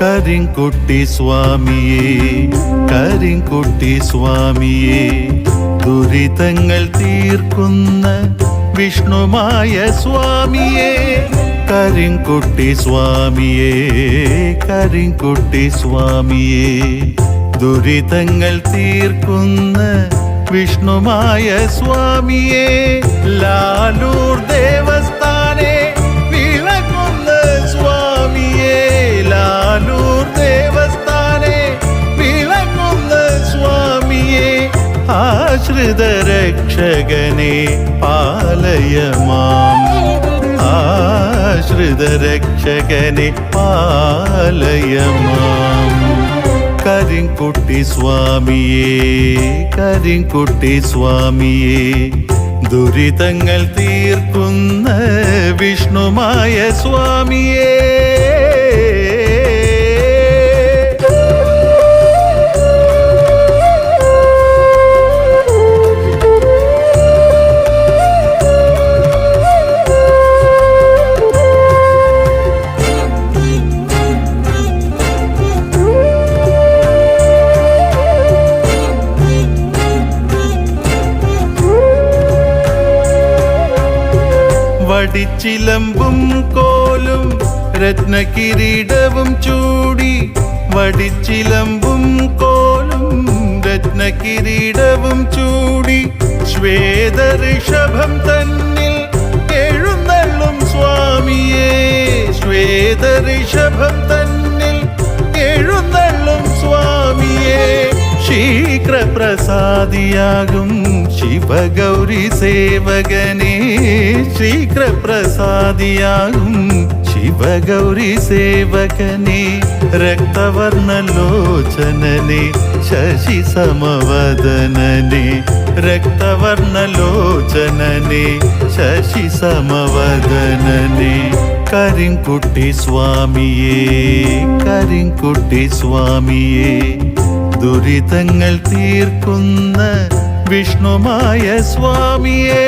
കരിങ്കുട്ടി സ്വാമിയേ കരിങ്കുട്ടി സ്വാമിയേ ദുരിതങ്ങൾ തീർക്കുന്ന വിഷ്ണുമായ സ്വാമിയേ കരിങ്കുട്ടി സ്വാമിയേ കരിങ്കുട്ടി സ്വാമിയേ ദുരിതങ്ങൾ തീർക്കുന്ന വിഷ്ണുമായ സ്വാമിയേ ലാലൂർ ദേവസ്ഥാനെ ആശ്രിത രക്ഷകനെ പാലയമാം. ആശ്രിത രക്ഷകനെ പാലയമാം. കരിങ്കുട്ടി സ്വാമിയേ കരിങ്കുട്ടി സ്വാമിയേ ദുരിതങ്ങൾ തീർക്കുന്ന വിഷ്ണുമായ സ്വാമിയേ. വടിച്ചിലമ്പും കോലും രത്നകിരീടവും ചൂടി വടിച്ചിലമ്പും കോലും രത്നകിരീടവും ചൂടി ശ്വേത ഋഷഭം തന്നിൽ എഴുന്നള്ളും സ്വാമിയേ ശ്വേത ഋഷഭം തന്നിൽ ശീഘ്രപ്രസാദിയാകും ശിവഗൗരി സേവകനേ. ശീഘ്രപ്രസാദിയാകും ശിവഗൗരി സേവകനേ. രക്തവർണലോചനനെ ശശി സമവദനനെ രക്തവർണലോചനനെ ശശി സമവദനനെ കരിങ്കുട്ടി സ്വാമിയേ കരിങ്കുട്ടി സ്വാമിയേ. ദുരിതങ്ങൾ തീർക്കുന്ന വിഷ്ണുമായ സ്വാമിയേ.